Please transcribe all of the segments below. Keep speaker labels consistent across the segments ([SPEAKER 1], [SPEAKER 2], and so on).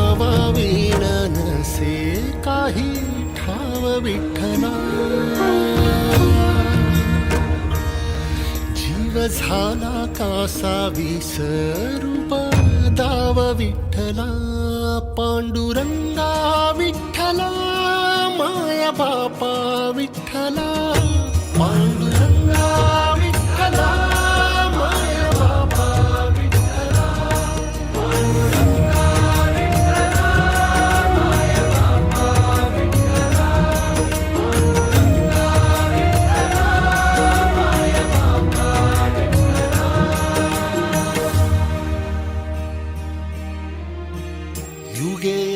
[SPEAKER 1] नावा विण नसे काही ठाव विठ्ठला जीव झाला कासा विसरूप दाव विठ्ठला पांडुरंगा विठ्ठला. माया बापा विठ्ठला. पांडुरंगा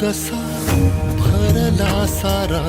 [SPEAKER 1] कसा भरला सारा